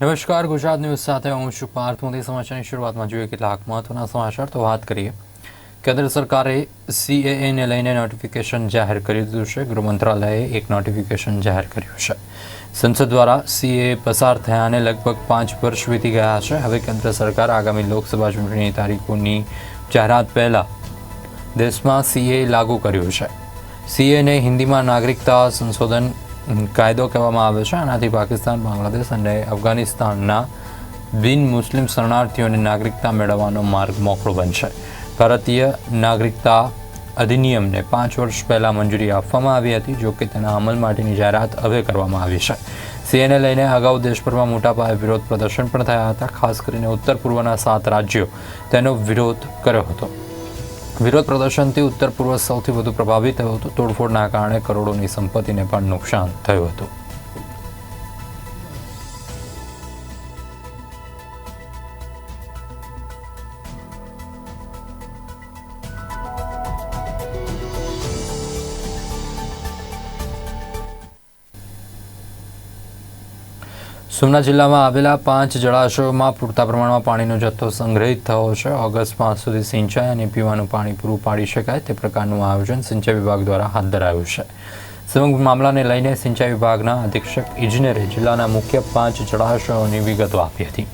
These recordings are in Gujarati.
નમસ્કાર, ગુજરાત ન્યૂઝ સાથે હું છું પાર્થ. મોદી સમાચારની શરૂઆતમાં જોઈએ કેટલાક મહત્વના સમાચાર, તો વાત કરીએ. કેન્દ્ર સરકારે સીએએને લઈને નોટિફિકેશન જાહેર કરી દીધું છે. ગૃહ મંત્રાલયે એક નોટિફિકેશન જાહેર કર્યું છે. સંસદ દ્વારા સીએ પસાર થયાને લગભગ પાંચ વર્ષ વીતી ગયા છે. હવે કેન્દ્ર સરકાર આગામી લોકસભા ચૂંટણીની તારીખોની જાહેરાત પહેલાં દેશમાં સીએ લાગુ કર્યું છે. સીએને હિન્દીમાં નાગરિકતા સંશોધન કાયદો કહેવામાં આવે છે આનાથી પાકિસ્તાન, બાંગ્લાદેશ અને અફઘાનિસ્તાનના બિન મુસ્લિમ શરણાર્થીઓને નાગરિકતા મેળવવાનો માર્ગ મોકળો બનશે. ભારતીય નાગરિકતા અધિનિયમને પાંચ વર્ષ પહેલાં મંજૂરી આપવામાં આવી હતી, જો કે તેના અમલ માટેની જાહેરાત હવે કરવામાં આવી છે. સીએને લઈને અગાઉ દેશભરમાં મોટા પાયે વિરોધ પ્રદર્શન પણ થયા હતા, ખાસ કરીને ઉત્તર પૂર્વના સાત રાજ્યો. તેનો વિરોધ કર્યો હતો. વિરોધ પ્રદર્શનથી ઉત્તર પૂર્વ સૌથી વધુ પ્રભાવિત થયું હતું. તોડફોડના કારણે કરોડોની સંપત્તિને પણ નુકસાન થયું હતું. સોમનાથ જિલ્લામાં આવેલા પાંચ જળાશયોમાં પૂરતા પ્રમાણમાં પાણીનો જથ્થો સંગ્રહિત થયો છે. ઓગસ્ટ માસ સુધી સિંચાઈ અને પીવાનું પાણી પૂરું પાડી શકાય તે પ્રકારનું આયોજન સિંચાઈ વિભાગ દ્વારા હાથ ધરાયું છે. સમગ્ર મામલાને લઈને સિંચાઈ વિભાગના અધિક્ષક, ઇજનેરે જિલ્લાના મુખ્ય પાંચ જળાશયોની વિગતો આપી હતી.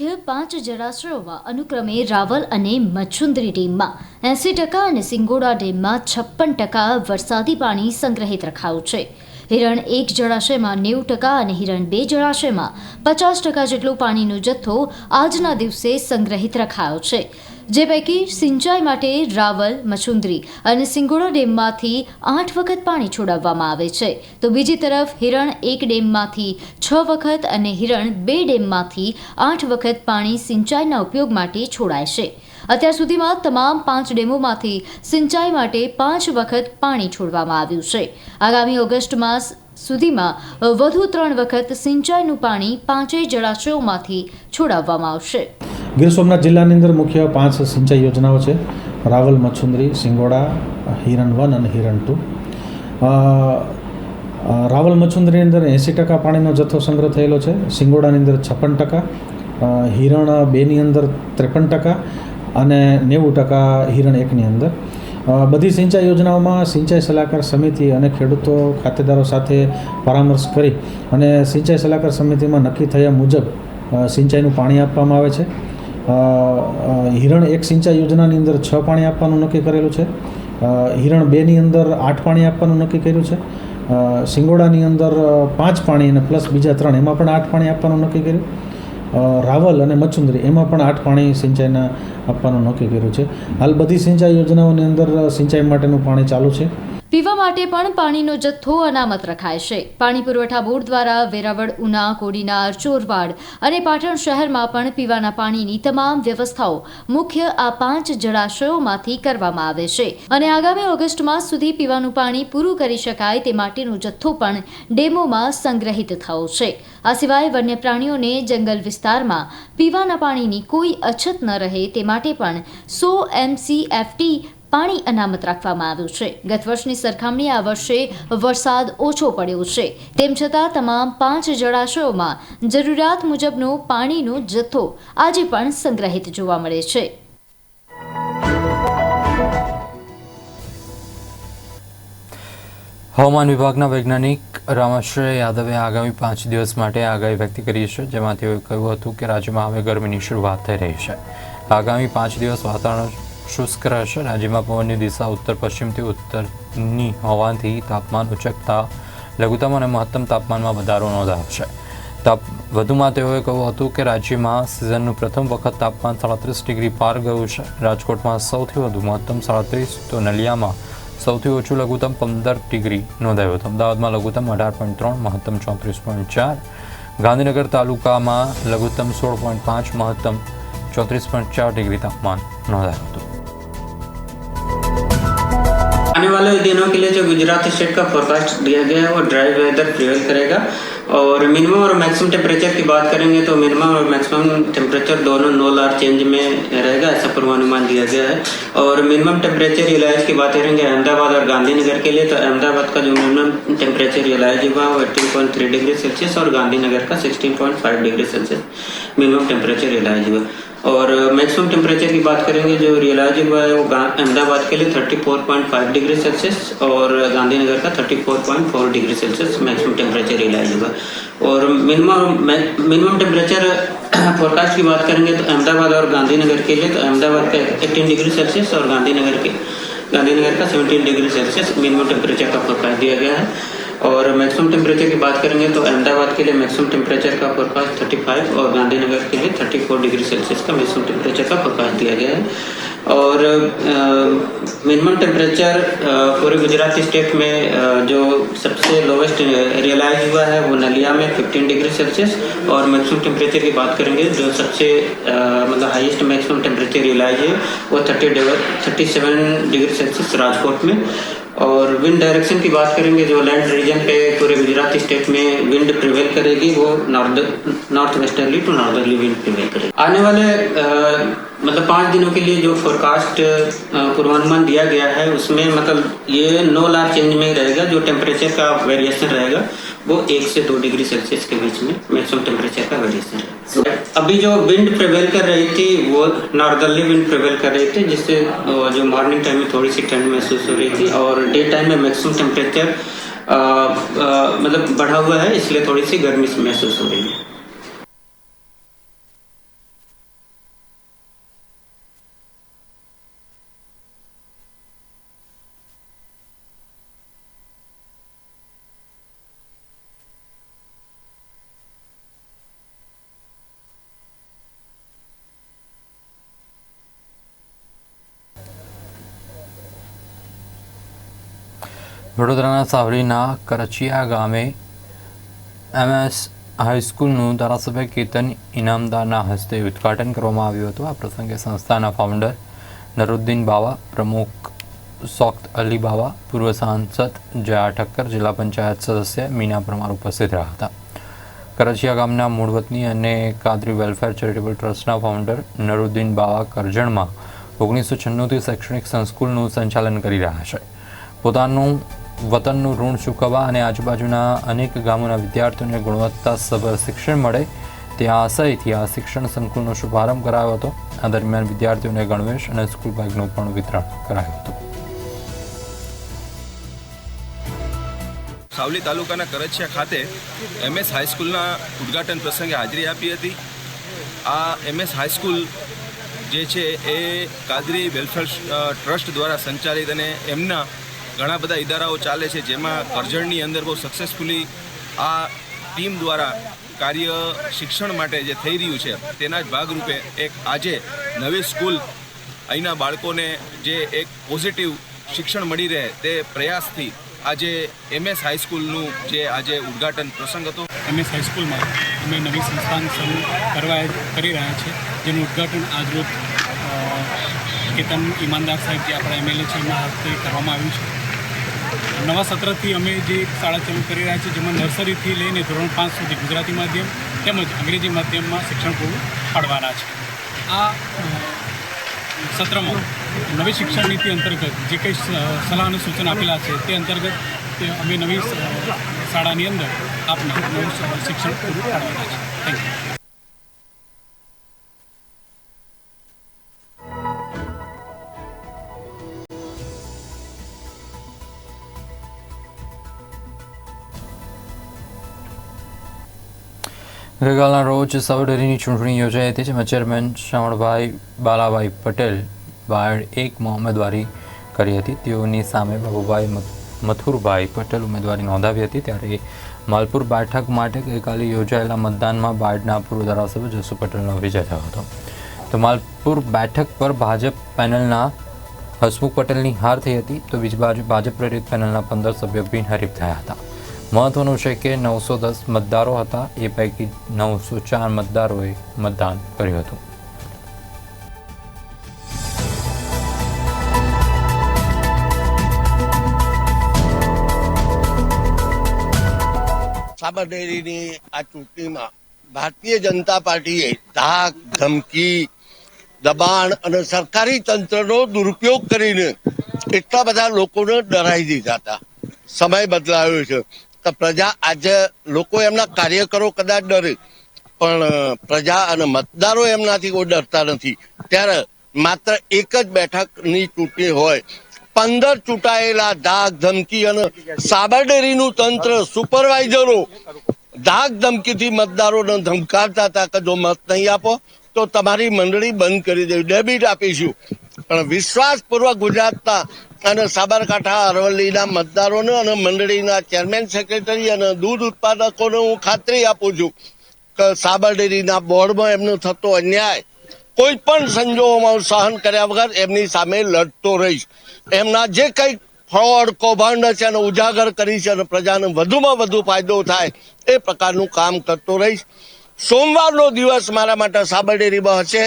મુખ્ય પાંચ જળાશયોમાં અનુક્રમે રાવલ અને મચ્છુંદરી ડેમમાં એંસી ટકા અને સિંગોડા ડેમમાં છપ્પન ટકા વરસાદી પાણી સંગ્રહિત રખાયું છે. હિરણ એક જળાશયમાં નેવું ટકા અને હિરણ બે જળાશયમાં પચાસ ટકા જેટલો પાણીનો જથ્થો આજના દિવસે સંગ્રહિત રખાયો છે. જે પૈકી સિંચાઈ માટે રાવલ મચુંદરી અને સિંગોડા ડેમમાંથી આઠ વખત પાણી છોડાવવામાં આવે છે. તો બીજી તરફ હિરણ એક ડેમમાંથી છ વખત અને હિરણ બે ડેમમાંથી આઠ વખત પાણી સિંચાઈના ઉપયોગ માટે છોડાય છે. અત્યાર સુધીમાં તમામ પાંચ ડેમોમાંથી સિંચાઈ માટે પાંચ વખત પાણી છોડવામાં આવ્યું છે. આગામી ઓગસ્ટ માસ સુધીમાં વધુ ત્રણ વખત સિંચાઈનું પાણી પાંચેય જળાશયોમાંથી છોડાવવામાં આવશે. ગીર સોમનાથ જિલ્લાની અંદર મુખ્ય પાંચ સિંચાઈ યોજનાઓ છે. રાવલ, મચ્છુંદરી, સિંગોડા, હિરણ વન અને હિરણ ટુ. રાવલ, મચ્છુંદરીની અંદર એંસી ટકા પાણીનો જથ્થો સંગ્રહ થયેલો છે. સિંગોડાની અંદર છપ્પન ટકા. હિરણ બેની અંદર ત્રેપન ટકા. અને નેવું ટકા હિરણ એકની અંદર. બધી સિંચાઈ યોજનાઓમાં સિંચાઈ સલાહકાર સમિતિ અને ખેડૂતો ખાતેદારો સાથે પરામર્શ કરી અને સિંચાઈ સલાહકાર સમિતિમાં નક્કી થયા મુજબ સિંચાઈનું પાણી આપવામાં આવે છે. હિરણ એક સિંચાઈ યોજનાની અંદર છ પાણી આપવાનું નક્કી કરેલું છે. હિરણ બેની અંદર આઠ પાણી આપવાનું નક્કી કર્યું છે. સિંગોડાની અંદર પાંચ પાણી અને પ્લસ બીજા ત્રણ, એમાં પણ આઠ પાણી આપવાનું નક્કી કર્યું. રાવલ અને મચુંદરી એમાં પણ આઠ પાણી સિંચાઈના આપવાનું નક્કી કર્યું છે. હાલ બધી સિંચાઈ યોજનાઓની અંદર સિંચાઈ માટેનું પાણી ચાલુ છે. પીવા માટે પણ પાણીનો જથ્થો અનામત રખાય છે. પાણી પુરવઠા બોર્ડ દ્વારા વેરાવળ, ઉના કોડીનાર ચોરવાડ અને પાટણ શહેરમાં પણ પીવાના પાણીની તમામ વ્યવસ્થાઓ મુખ્ય આ પાંચ જળાશયોમાંથી કરવામાં આવે છે. અને આગામી ઓગસ્ટ માસ સુધી પીવાનું પાણી પૂરું કરી શકાય તે માટેનો જથ્થો પણ ડેમોમાં સંગ્રહિત થયો છે. આ સિવાય વન્ય પ્રાણીઓને જંગલ વિસ્તારમાં પીવાના પાણીની કોઈ અછત ન રહે તે માટે પણ સો એમસીએફટી પાણી અનામત રાખવામાં આવ્યું છે. ગત વર્ષની સરખામણીએ આ વર્ષે વરસાદ ઓછો પડ્યો છે. તેમ છતાં તમામ પાંચ જળાશયોમાં જરૂરિયાત મુજબનો પાણીનો જથ્થો આજે પણ સંગ્રહિત જોવા મળે છે. હવામાન વિભાગના વૈજ્ઞાનિક રામાશ્રય યાદવે આગામી પાંચ દિવસ માટે આગાહી વ્યક્ત કરી છે, જેમાં તેઓએ કહ્યું હતું કે રાજ્યમાં હવે ગરમીની શરૂઆત થઈ રહી છે. આગામી પાંચ દિવસ વાતાવરણ શુષ્ક રહેશે રાજ્યમાં પવનની દિશા ઉત્તર પશ્ચિમથી ઉત્તરની હોવાથી તાપમાન ઉચકતા લઘુત્તમ અને મહત્તમ તાપમાનમાં વધારો નોંધાયો છે તાપ વધુમાં તેઓએ કહ્યું હતું કે રાજ્યમાં સિઝનનું પ્રથમ વખત તાપમાન સાડત્રીસ ડિગ્રી પાર ગયું છે। રાજકોટમાં સૌથી વધુ મહત્તમ સાડત્રીસ, તો નલિયામાં સૌથી ઓછું લઘુત્તમ પંદર ડિગ્રી નોંધાયું હતું। અમદાવાદમાં લઘુત્તમ અઢાર પોઈન્ટ ત્રણ, મહત્તમ ચોત્રીસ પોઈન્ટ ચાર, ગાંધીનગર તાલુકામાં લઘુત્તમ સોળ પોઈન્ટ પાંચ, મહત્તમ ચોત્રીસ પોઈન્ટ ચાર ડિગ્રી તાપમાન નોંધાયું હતું। आने वाले दिनों के लिए जो गुजरात स्टेट का फोरकास्ट दिया गया है, वो ड्राई वेदर प्रिवेल करेगा। और मिनिमम और मैक्सिमम टेम्परेचर की बात करेंगे तो मिनिमम और मैक्सिमम टेम्परेचर दोनों नो लार चेंज में रहेगा, ऐसा पूर्वानुमान दिया गया है। और मिनिमम टेम्परेचर रिलाइज की बात करेंगे अहमदाबाद और गांधीनगर के लिए तो अहमदाबाद का जो मिनिमम टेम्परेचर रिलाइज हुआ वो एट्टीन डिग्री सेल्सियस और गांधीनगर का sixteen point five degree Celsius minimum temperature realise हुआ। और मैक्सिमम टेम्परेचर की बात करेंगे, जो रियलाइज़ हुआ है, वो अहमदाबाद के लिए 34.5 डिग्री सेल्सियस और गांधीनगर का 34.4 degree Celsius maximum temperature realise हुआ। और मिनिमम मिनिमम टेम्परेचर फोरकास्ट की बात करेंगे तो अहमदाबाद और गांधीनगर के लिए तो अहमदाबाद का 18 डिग्री सेल्सियस और गांधीनगर के गांधीनगर का 17 डिग्री सेल्सियस मिनिमम टेम्परेचर का फोरकास्ट दिया गया है। और मैक्सिमम टेम्परेचर की बात करेंगे तो अहमदाबाद के लिए मैक्सिमम टेम्परेचर का फोरकास्ट 35 और गांधीनगर के लिए 34 डिग्री सेल्सियस का मैक्सिमम टेम्परेचर का फोरकास्ट दिया गया है। और मिनिमम टेम्परेचर पूरे गुजरात स्टेट में अ, जो सबसे लोवेस्ट रियलाइज़ हुआ है वो नलिया में 15 डिग्री सेल्सियस और मैक्सिमम टेम्परेचर की बात करेंगे जो सबसे मतलब हाईएस्ट मैक्सिमम टेम्परेचर रियलाइज़ है वो 30 thirty seven degree Celsius Rajkot में। और विंड डायरेक्शन की बात करेंगे जो लैंड रीजन पे पूरे गुजरात स्टेट में विंड प्रिवेल करेगी वो north north westerly to northerly wind prevail करेगी आने वाले अ, मतलब पाँच दिनों के लिए जो फोरकास्ट पूर्वानुमान दिया गया है, उसमें मतलब ये नो लार चेंज में रहेगा, जो टेम्परेचर का वेरिएशन रहेगा, वो एक से दो डिग्री सेल्सियस के बीच में मैक्सिमम टेम्परेचर का वेरिएशन है अभी जो विंड प्रिवेल कर रही थी, वो नॉर्दर्ली विंड प्रिवेल कर रही थी, जिससे जो मॉर्निंग टाइम में थोड़ी सी ठंड महसूस हो रही थी, और डे टाइम में मैक्सिमम टेम्परेचर मतलब बढ़ा हुआ है, इसलिए थोड़ी सी गर्मी महसूस हो रही है। વડોદરાના સાવલીના કરચિયા ગામે એમએસ હાઈસ્કૂલનું ધારાસભ્ય કેતન ઇનામદારના હસ્તે ઉદ્ઘાટન કરવામાં આવ્યું હતું. આ પ્રસંગે સંસ્થાના ફાઉન્ડર નરુદ્દીન બાવા, પ્રમુખ સોખ્ત અલી બાવા, પૂર્વ સાંસદ જયા ઠક્કર, જિલ્લા પંચાયત સદસ્ય મીના પરમાર ઉપસ્થિત રહ્યા હતા. કરચિયા ગામના મૂળવતની અને કાદરી વેલફેર ચેરિટેબલ ટ્રસ્ટના ફાઉન્ડર નરુદ્દીન બાવા કરજણમાં ઓગણીસો છન્નુંથી શૈક્ષણિક સંસ્કૂલનું સંચાલન કરી રહ્યા છે. પોતાનું વતનનું ઋણ ચૂકવવા અને આજુબાજુના અનેક ગામોના વિદ્યાર્થીઓને ગુણવત્તાસભર શિક્ષણ મળે તે આશયથી આ શિક્ષણ સંકુલનો શુભારંભ કરાયો હતો. આ દરમિયાન વિદ્યાર્થીઓને ગણવેશ અને સ્કૂલ બેગનું પણ વિતરણ કરાયું હતું. સાવલી તાલુકાના કરચિયા ખાતે એમએસ હાઈસ્કૂલના ઉદ્ઘાટન પ્રસંગે હાજરી આપી હતી. આ એમએસ હાઈસ્કૂલ જે છે એ કાદરી વેલફેર ટ્રસ્ટ દ્વારા સંચાલિત અને એમના ઘણા બધા ઇદારાઓ ચાલે છે જેમાં કરજણની અંદર બહુ સક્સેસફુલી આ ટીમ દ્વારા કાર્ય શિક્ષણ માટે જે થઈ રહ્યું છે, તેના જ ભાગરૂપે એક આજે નવી સ્કૂલ અહીંના બાળકોને જે એક પોઝિટિવ શિક્ષણ મળી રહે તે પ્રયાસથી આજે એમએસ હાઈસ્કૂલનું જે આજે ઉદ્ઘાટન પ્રસંગ હતો. એમએસ હાઈસ્કૂલમાં અમે નવી સંસ્થાન શરૂ કરવા કરી રહ્યા છે, જેનું ઉદ્ઘાટન આજરોજ કેતન ઈમાનદાર સાહેબ જે આપણા એમએલએ છે, એમના હસ્તે કરવામાં આવ્યું છે. નવા સત્રથી અમે જે શાળા ચાલુ કરી રહ્યા છીએ, જેમાં નર્સરીથી લઈને ધોરણ પાંચ સુધી ગુજરાતી માધ્યમ તેમજ અંગ્રેજી માધ્યમમાં શિક્ષણ પૂરું પાડવાના છે. આ સત્રમાં નવી શિક્ષણ નીતિ અંતર્ગત જે કંઈ સલાહ અને સૂચન આપેલા છે, તે અંતર્ગત અમે નવી શાળાની અંદર આપને નવું શિક્ષણ પૂરું પાડવાના છે. થેન્ક યુ ગઈકાલના રોજ સાવડેરીની ચૂંટણી યોજાઈ હતી, જેમાં ચેરમેન શ્રાવણભાઈ બાલાભાઈ પટેલ, બાયડ એકમાં ઉમેદવારી કરી હતી. તેઓની સામે બાબુભાઈ મથુરભાઈ પટેલ ઉમેદવારી નોંધાવી હતી. ત્યારે માલપુર બેઠક માટે ગઈકાલે યોજાયેલા મતદાનમાં બાયડના પૂર્વ ધારાસભ્ય જસુ પટેલનો વિજય થયો હતો. તો માલપુર બેઠક પર ભાજપ પેનલના હસમુખ પટેલની હાર થઈ હતી. તો બીજી બાજુ ભાજપ પ્રેરિત પેનલના પંદર સભ્યો બિનહરીફ થયા હતા. મહત્વનું છે કે નવસો દસ મતદારો હતા. એ પૈકી નવસો ચાર મતદારોએ મતદાન કર્યું હતું. સાબરડેરીની આ ચૂંટણીમાં ભારતીય જનતા પાર્ટીએ ધાક, ધમકી, દબાણ અને સરકારી તંત્રનો દુરુપયોગ કરીને એટલા બધા લોકોને ડરાઈ દીધા હતા. સમય બદલાયો છે. પ્રજા આજે લોકો એમના કાર્યકરો કદાચ ડરે, પણ પ્રજા અને મતદારો એમનાથી કોઈ ડરતા નથી. ત્યારે માત્ર એક જ બેઠકની ચૂંટણી હોય, પંદર ચૂંટાયેલા ધાક ધમકી અને સાબરડેરીનું તંત્ર સુપરવાઇઝરો ધાક ધમકીથી મતદારોને ધમકાવતા હતા કે જો મત નહીં આપો, તો તમારી મંડળી બંધ કરી દેવી. ડેબિટ આપીશું. પણ વિશ્વાસપૂર્વક ગુજરાતના અને સાબરકાંઠા, અરવલ્લીના મતદારોને અને મંડળીના ચેરમેન સેક્રેટરી અને દૂધ ઉત્પાદકોને હું ખાતરી આપું છું કે સાબરડેરીના બોર્ડમાં એમનો થતો અન્યાય કોઈ પણ સંજોગોમાં હું સહન કર્યા વગર એમની સામે લડતો રહીશ. એમના જે કંઈ ફ્રોડ, કૌભાંડ છે અને ઉજાગર કરી છે અને પ્રજાને વધુમાં વધુ ફાયદો થાય એ પ્રકારનું કામ કરતો રહીશ. સોમવારનો દિવસ મારા માટે સાબરડેરીમાં હશે.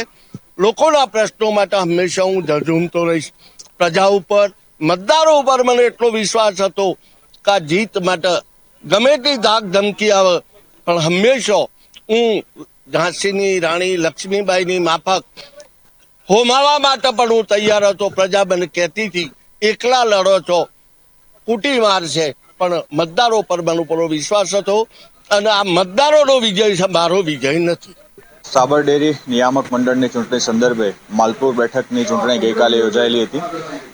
લોકોના પ્રશ્નો માટે હંમેશા હું ઝઝૂમતો રહીશ. પ્રજા ઉપર મતદારો ઉપર મને એટલો વિશ્વાસ હતો કે આ જીત માટે ગમે તે ધાક ધમકી આવે, પણ હંમેશા હું ઝાંસીની રાણી, લક્ષ્મીબાઈની માફક હોમાવા માટે પણ હું તૈયાર હતો. પ્રજા મને કહેતી હતી એકલા લડો છો કુટી માર છે, પણ મતદારો પર મને પૂરો વિશ્વાસ હતો અને આ મતદારોનો વિજય છે, મારો વિજય નથી. સાબર ડેરી નિયામક મંડળની ચૂંટણી સંદર્ભે માલપુર બેઠકની ચૂંટણી ગઈકાલે યોજાયેલી હતી.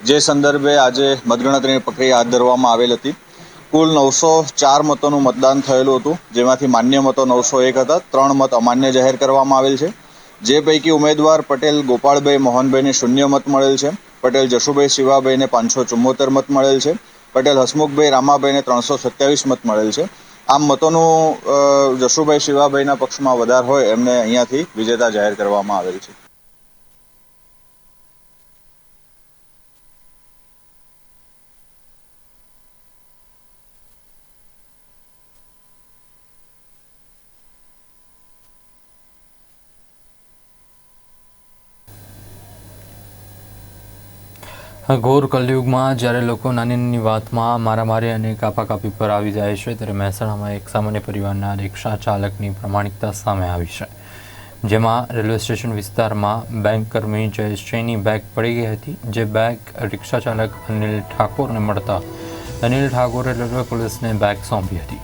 જે સંદર્ભે આજે મતગણતરીની પ્રક્રિયા હાથ ધરવામાં આવેલ હતી. કુલ નવસો ચાર મતોનું મતદાન થયેલું હતું, જેમાંથી માન્ય મતો નવસો એક હતા. ત્રણ મત અમાન્ય જાહેર કરવામાં આવેલ છે. જે પૈકી ઉમેદવાર પટેલ, ગોપાળભાઈ, મોહનભાઈને શૂન્ય મત મળેલ છે. પટેલ જશુભાઈ, શિવાભાઈને પાંચસો ચુમ્મોતેર મત મળેલ છે. પટેલ હસમુખભાઈ, રામાભાઈને ત્રણસો સત્યાવીસ મત મળેલ છે. આમ મતોનું જશુભાઈ શિવાભાઈના પક્ષમાં વધાર હોય એમને અહીંયાથી વિજેતા જાહેર કરવામાં આવેલ છે. ઘોર કલયુગમાં જ્યારે લોકો નાની નાની વાતમાં મારામારી અને કાપાકાપી પર આવી જાય છે, ત્યારે મહેસાણામાં એક સામાન્ય પરિવારના રિક્ષા ચાલકની પ્રમાણિકતા સામે આવી છે. જેમાં રેલવે સ્ટેશન વિસ્તારમાં બેંક કર્મી જયેશ જૈની બેગ પડી ગઈ હતી, જે બેગ રિક્ષા ચાલક અનિલ ઠાકોરને મળતા અનિલ ઠાકોરે રેલવે પોલીસને બેગ સોંપી હતી.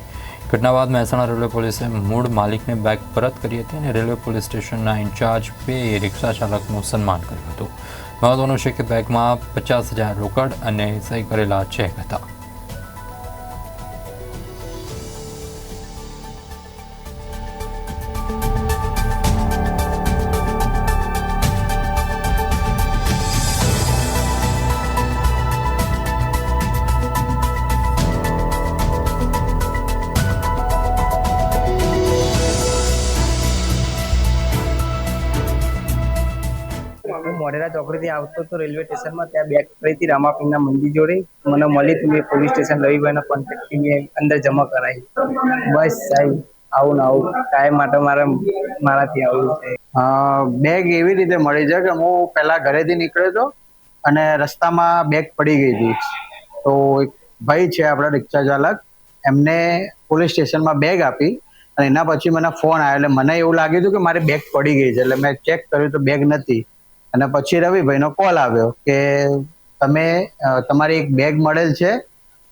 ઘટના બાદ મહેસાણા રેલવે પોલીસે મૂળ માલિકને બેગ પરત કરી હતી અને રેલવે પોલીસ સ્ટેશનના ઇન્ચાર્જ પે રિક્ષા ચાલકનું સન્માન કર્યું હતું. મહત્વનું છે કે બેગમાં પચાસ હજાર રોકડ અને સહી કરેલા ચેક હતા. ચોકડીથી આવતો હતો રેલવે સ્ટેશનમાં ત્યાં બેગ પડી રામાપીના મંદિર જોડે મને મળી મેં પોલીસ સ્ટેશન રવિભાઈના કોન્ટેક્ટથી મેં અંદર જમા કરાવી. બસ સાહેબ, આવું ને આવું. કાયમ માટે મારે, મારાથી આવું છે. બેગ એવી રીતે મળી છે કે હું પહેલા ઘરેથી નીકળ્યો હતો અને રસ્તામાં બેગ પડી ગઈ હતી. તો એક ભાઈ છે આપણા રિક્ષા ચાલક, એમને પોલીસ સ્ટેશનમાં બેગ આપી અને એના પછી મને ફોન આવ્યો. એટલે મને એવું લાગ્યું હતું કે મારી બેગ પડી ગઈ છે. એટલે મેં ચેક કર્યું તો બેગ નથી. અને પછી રવિભાઈનો કોલ આવ્યો કે તમે તમારી એક બેગ મળેલ છે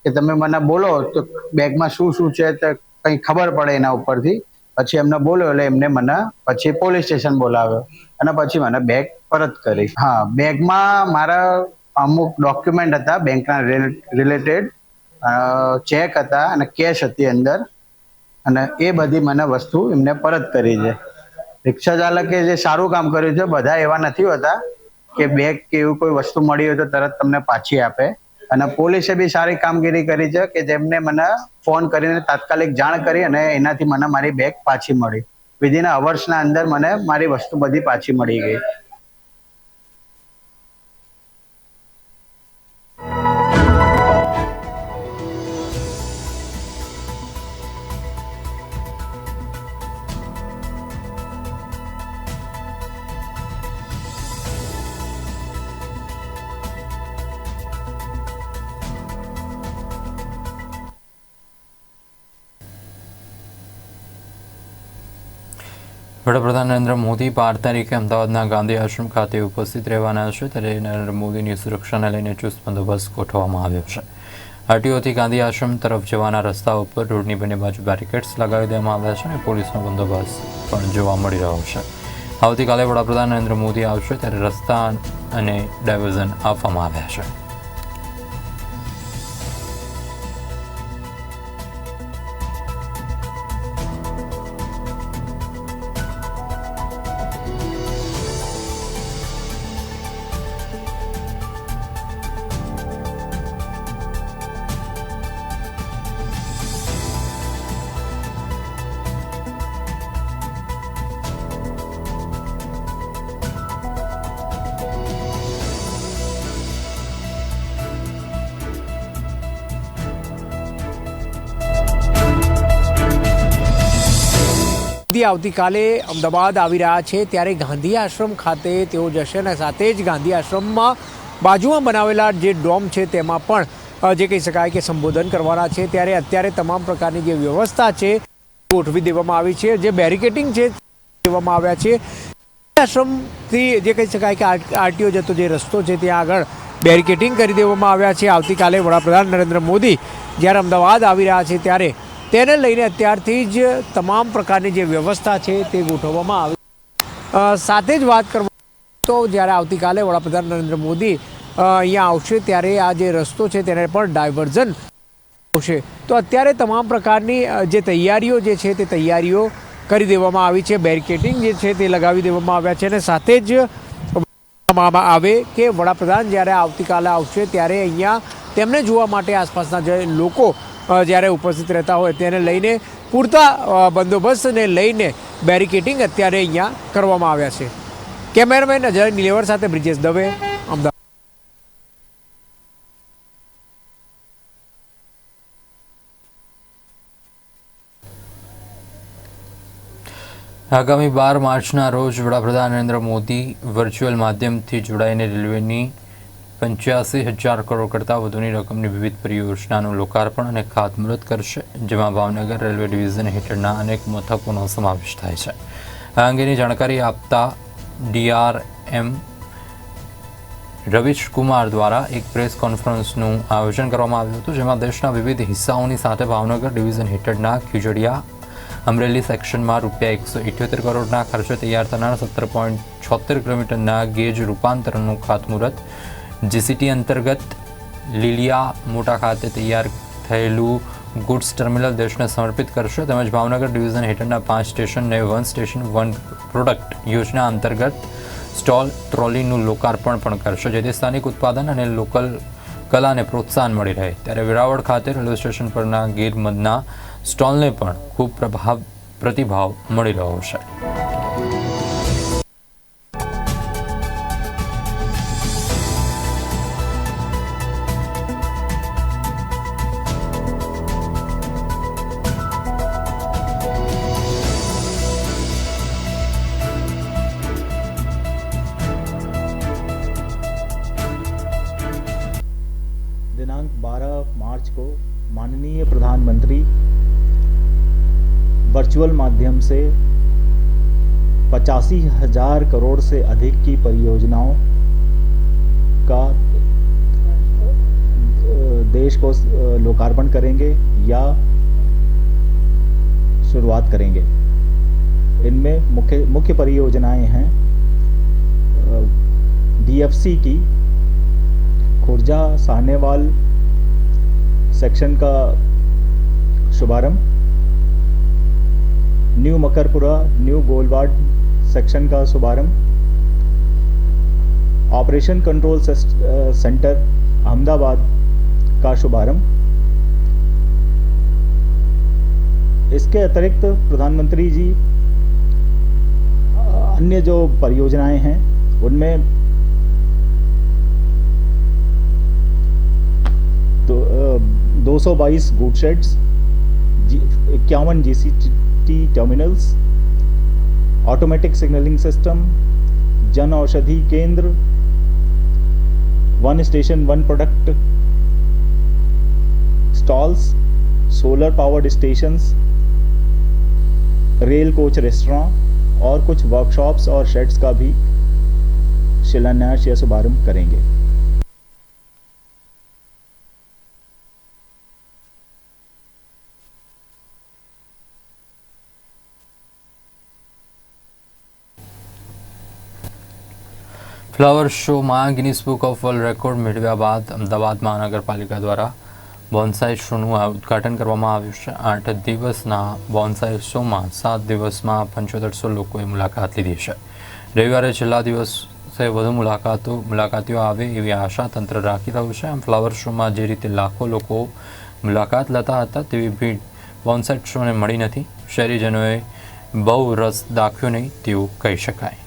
કે તમે મને બોલો તો બેગમાં શું શું છે તો કંઈ ખબર પડે એના ઉપરથી. પછી એમને બોલ્યો એટલે એમને મને પછી પોલીસ સ્ટેશન બોલાવ્યો અને પછી મને બેગ પરત કરી. હા બેગમાં મારા અમુક ડોક્યુમેન્ટ હતા બેંકના રિલેટેડ ચેક હતા અને કેશ હતી અંદર અને એ બધી મને વસ્તુ એમને પરત કરી છે. રિક્ષા ચાલકે જે સારું કામ કર્યું છે, બધા એવા નથી હોતા કે બેગ કે એવું કોઈ વસ્તુ મળી હોય તો તરત તમને પાછી આપે. અને પોલીસે બી સારી કામગીરી કરી છે કે જેમને મને ફોન કરીને તાત્કાલિક જાણ કરી અને એનાથી મને મારી બેગ પાછી મળી. વિધિન અવર્સના અંદર મને મારી વસ્તુ બધી પાછી મળી ગઈ. વડાપ્રધાન નરેન્દ્ર મોદી બાર તારીખે અમદાવાદના ગાંધી આશ્રમ ખાતે ઉપસ્થિત રહેવાના છે. ત્યારે નરેન્દ્ર મોદીની સુરક્ષાને લઈને ચુસ્ત બંદોબસ્ત ગોઠવવામાં આવ્યો છે. આરટીઓથી ગાંધી આશ્રમ તરફ જવાના રસ્તા ઉપર રોડની બંને બાજુ બેરિકેડ્સ લગાવી દેવામાં આવ્યા છે અને પોલીસનો બંદોબસ્ત પણ જોવા મળી રહ્યો છે. આવતીકાલે વડાપ્રધાન નરેન્દ્ર મોદી આવશે ત્યારે રસ્તા અને ડાયવર્ઝન આપવામાં આવ્યા છે. મોદી આવતીકાલે અમદાવાદ આવી રહ્યા છે ત્યારે ગાંધી આશ્રમ ખાતે તેઓ જશે અને સાથે જ ગાંધી આશ્રમમાં બાજુમાં બનાવેલા જે ડોમ છે તેમાં પણ જે કહી શકાય કે સંબોધન કરવાના છે. ત્યારે અત્યારે તમામ પ્રકારની જે વ્યવસ્થા છે, ગોઠવી દેવામાં આવી છે. જે બેરિકેટિંગ છે, દેવામાં આવ્યા છે. આશ્રમથી જે કહી શકાય કે આરટીઓ જતો જે રસ્તો છે ત્યાં આગળ બેરિકેટિંગ કરી દેવામાં આવ્યા છે. આવતીકાલે વડાપ્રધાન નરેન્દ્ર મોદી જ્યારે અમદાવાદ આવી રહ્યા છે ત્યારે તેને લઈને અત્યારથી જ તમામ પ્રકારની જે વ્યવસ્થા છે તે ગોઠવવામાં આવી. સાથે જ વાત કરવા તો જ્યારે આવતીકાલે વડાપ્રધાન નરેન્દ્ર મોદી અહીંયા આવશે ત્યારે આ જે રસ્તો છે તેને પણ ડાયવર્ઝન આવશે. તો અત્યારે તમામ પ્રકારની જે તૈયારીઓ જે છે તે તૈયારીઓ કરી દેવામાં આવી છે. બેરિકેટિંગ જે છે તે લગાવી દેવામાં આવ્યા છે અને સાથે જ આવે કે વડાપ્રધાન જ્યારે આવતીકાલે આવશે ત્યારે અહીંયા તેમને જોવા માટે આસપાસના જે લોકો જ્યારે ઉપસ્થિત રહેતા હોય તેને લઈને પૂરતા બંદોબસ્તને લઈને બેરિકેટિંગ અત્યારે અહીંયા કરવામાં આવ્યા છે. કેમેરામેન અજય નિલેવર સાથે બ્રિજેશ દવે, અમદાવાદ. આગામી બાર માર્ચના રોજ વડાપ્રધાન નરેન્દ્ર મોદી વર્ચ્યુઅલ માધ્યમથી જોડાઈને રેલવેની પંચ્યાસી હજાર કરોડ કરતાં વધુની રકમની વિવિધ પરિયોજનાનું લોકાર્પણ અને ખાતમુહૂર્ત કરશે, જેમાં ભાવનગર રેલવે ડિવિઝન હેઠળના અનેક મથકોનો સમાવેશ થાય છે. આ અંગેની જાણકારી આપતા ડીઆરએમ રવિશકુમાર દ્વારા એક પ્રેસ કોન્ફરન્સનું આયોજન કરવામાં આવ્યું હતું, જેમાં દેશના વિવિધ હિસ્સાઓની સાથે ભાવનગર ડિવિઝન હેઠળના ખીજડીયા, અમરેલી સેક્શનમાં રૂપિયા એકસો ઇઠ્યોતેર કરોડના ખર્ચે તૈયાર થનાર સત્તર પોઈન્ટ છોતેર કિલોમીટરના ગેજ રૂપાંતરણનું ખાતમુહૂર્ત જીસીટી અંતર્ગત લીલિયા મોટા ખાતે તૈયાર થયેલું ગુડ્સ ટર્મિનલ દેશને સમર્પિત કરશે તેમજ ભાવનગર ડિવિઝન હેઠળના પાંચ સ્ટેશનને વન સ્ટેશન, વન પ્રોડક્ટ યોજના અંતર્ગત સ્ટોલ ટ્રોલીનું લોકાર્પણ પણ કરશે, જેથી સ્થાનિક ઉત્પાદન અને લોકલ કલાને પ્રોત્સાહન મળી રહે. ત્યારે વેરાવળ ખાતે રેલવે સ્ટેશન પરના ગીરમદના સ્ટોલને પણ ખૂબ પ્રભાવ, પ્રતિભાવ મળી રહ્યો છે. पचासी हज़ार करोड़ से अधिक की परियोजनाओं का, देश को, लोकार्पण करेंगे या शुरुआत करेंगे। इनमें मुख्य मुख्य परियोजनाएँ हैं डीएफसी की, खुर्जा साहनेवाल सेक्शन का शुभारंभ, new Makarpura, new Golwad section का शुभारंभ ऑपरेशन कंट्रोल सेंटर अहमदाबाद का शुभारंभ इसके अतिरिक्त प्रधानमंत्री जी अन्य जो परियोजनाएँ हैं, उनमें तो दो सौ बाईस गुड शेड्स इक्यावन G C T terminals automatic signalling system Jan Aushadhi Kendra one station one product stalls solar powered stations rail coach restaurant और कुछ वर्कशॉप्स और शेड्स का भी शिलान्यास या शुभारंभ करेंगे। ફ્લાવર શોમાં Guinness book of world record મેળવ્યા બાદ અમદાવાદ મહાનગરપાલિકા દ્વારા બોન્સાઈ શોનું ઉદઘાટન કરવામાં આવ્યું છે. આઠ દિવસના બોન્સાઈ શોમાં સાત દિવસમાં પંચોતેરસો લોકોએ મુલાકાત લીધી છે. રવિવારે છેલ્લા દિવસે વધુ મુલાકાતો, મુલાકાતીઓ આવે એવી આશા તંત્ર રાખી રહ્યું છે. આમ ફ્લાવર શોમાં જે રીતે લાખો લોકો મુલાકાત લેતા હતા તેવી ભીડ બોન્સાઈ શોને મળી નથી. શહેરીજનોએ બહુ રસ દાખ્યો નહીં તેવું કહી શકાય.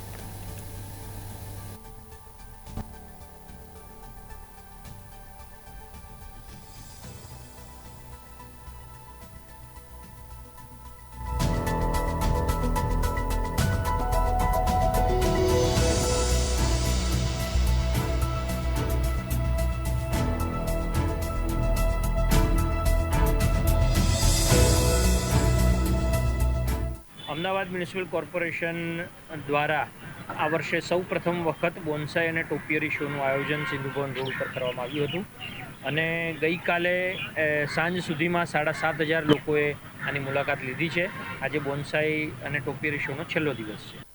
અમદાવાદ મ્યુનિસિપલ કોર્પોરેશન દ્વારા આ વર્ષે સૌ પ્રથમ વખત બોન્સાઈ અને ટોપિયરી શોનું આયોજન સિંધુભવન રોડ પર કરવામાં આવ્યું હતું. અને ગઈકાલે સાંજ સુધીમાં સાડા સાત હજાર લોકોએ આની મુલાકાત લીધી છે. આજે બોન્સાઈ અને ટોપિયરી શોનો છેલ્લો દિવસ છે.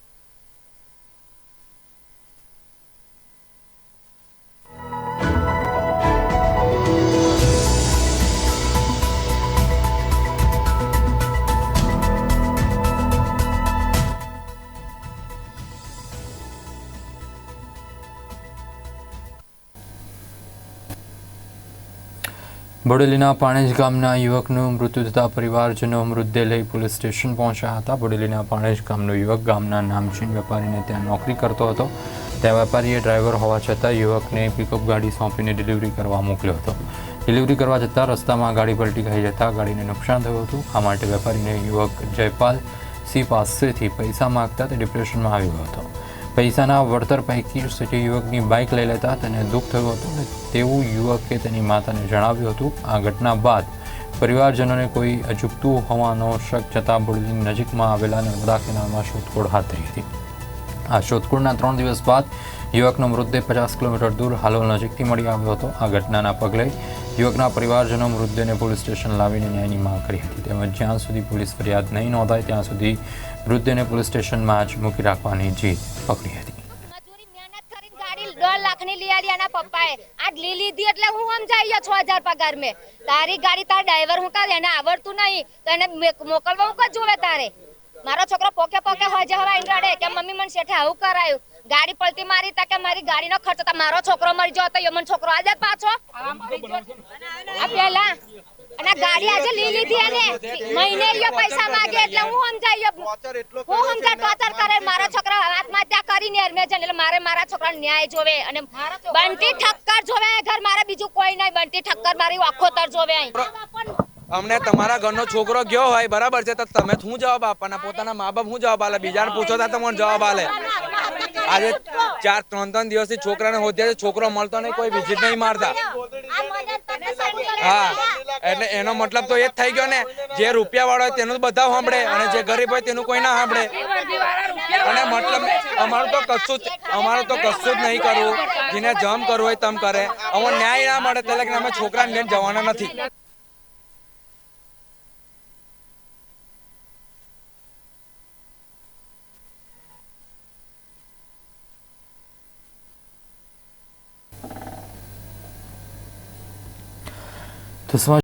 બોડેલીના પાણેજ ગામના યુવકનું મૃત્યુ થતા પરિવારજનો મૃતદેહ લઈ પોલીસ સ્ટેશન પહોંચ્યા હતા. બોડેલીના પાણેજ ગામનો યુવક ગામના નામચીન વેપારીને ત્યાં નોકરી કરતો હતો. ત્યાં વેપારીએ ડ્રાઈવર હોવા છતાં યુવકને પિકઅપ ગાડી સોંપીને ડિલિવરી કરવા મોકલ્યો હતો. ડિલિવરી કરવા જતાં રસ્તામાં ગાડી પલટી ખાઈ જતાં ગાડીને નુકસાન થયું હતું. આ માટે વેપારીને યુવક જયપાલ સિંહ પાસેથી પૈસા માગતા તે ડિપ્રેશનમાં આવ્યો હતો. પૈસાના વળતર પૈકી સિટી યુવકની બાઇક લઈ લેતા તેને દુઃખ થયું હતું અને તેવું યુવકે તેની માતાને જણાવ્યું હતું. આ ઘટના બાદ પરિવારજનોને કોઈ અજુકતું હોવાનો શક જતાં બોડેલી નજીકમાં આવેલા નર્મદા કેનાલમાં શોધખોળ હાથ ધરી હતી. આ શોધખોળના ત્રણ દિવસ બાદ યુવકનો મૃતદેહ પચાસ કિલોમીટર દૂર હાલોલ નજીકથી મળી આવ્યો હતો. આ ઘટનાના પગલે યુવકના પરિવારજનો મૃતદેહને પોલીસ સ્ટેશન લાવીને ન્યાયની માંગ કરી હતી. તેમજ જ્યાં સુધી પોલીસ ફરિયાદ નહીં નોંધાય, ત્યાં સુધી મૃતદેહને પોલીસ સ્ટેશનમાં જ મૂકી રાખવાની જીત પકડી હતી. દોઢ લાખની લીયાડી એના પપ્પાએ. આજ લી લીધી એટલે હું સમજાઈ ગયો છ હજાર પગાર મેં. તારી ગાડી, તારા ડ્રાઈવર હું કરે એને આવડતું નહીં. તો એને મેક- મોકલવા હું કદ જોવે તારે? મારો છોકરો પોકે પોકે હોય જે હવે રડે કે મમ્મી મને શેઠે આવું કરાયું? ગાડી પલટી મારી તા કે મારી ગાડીનો ખર્ચો તો. મારો છોકરો મરી ગયો તો એ મને છોકરો આજે પાછો. આ પેલા અને ગાડી આજે લઈ લીધી અને મહિને યો પૈસા માંગે એટલે હું સમજાય હું સમજા ટોર્ચર કરે. મારા છોકરા આત્મહત્યા કરીને એરમે છે એટલે મારે મારા છોકરાને ન્યાય જોવે. અને બંટી ઠક્કર જોવે ઘર. મારે બીજું કોઈ નહીં. બંટી ઠક્કર મારી આખોતર જોવે અહીં. અમને તમારા ઘરનો છોકરો ગયો હોય બરાબર છે? તો તમે શું જવાબ આપવાના? પોતાના મા બાપ શું જવાબ આલે બીજાને પૂછો તો તમને જવાબ આલે આજે ચાર ત્રણ ત્રણ દિવસથી છોકરાને હોદ્યા છે છોકરો મળતો નહીં કોઈ વિઝિટ નહીં મારતા. હા એટલે એનો મતલબ તો એ જ થઈ ગયો ને જે રૂપિયા વાળો હોય તેનું બધા સાંભળે અને જે ગરીબ હોય તેનું કોઈ ના સાંભળે. અને મતલબ અમારું તો કશું જ અમારું તો કશું જ નહીં કરવું જેને જમ કરવું હોય તમ કરે. અમને ન્યાય ના મળે એટલે કે અમે છોકરાને લઈને જવાના નથી. તો સમાચાર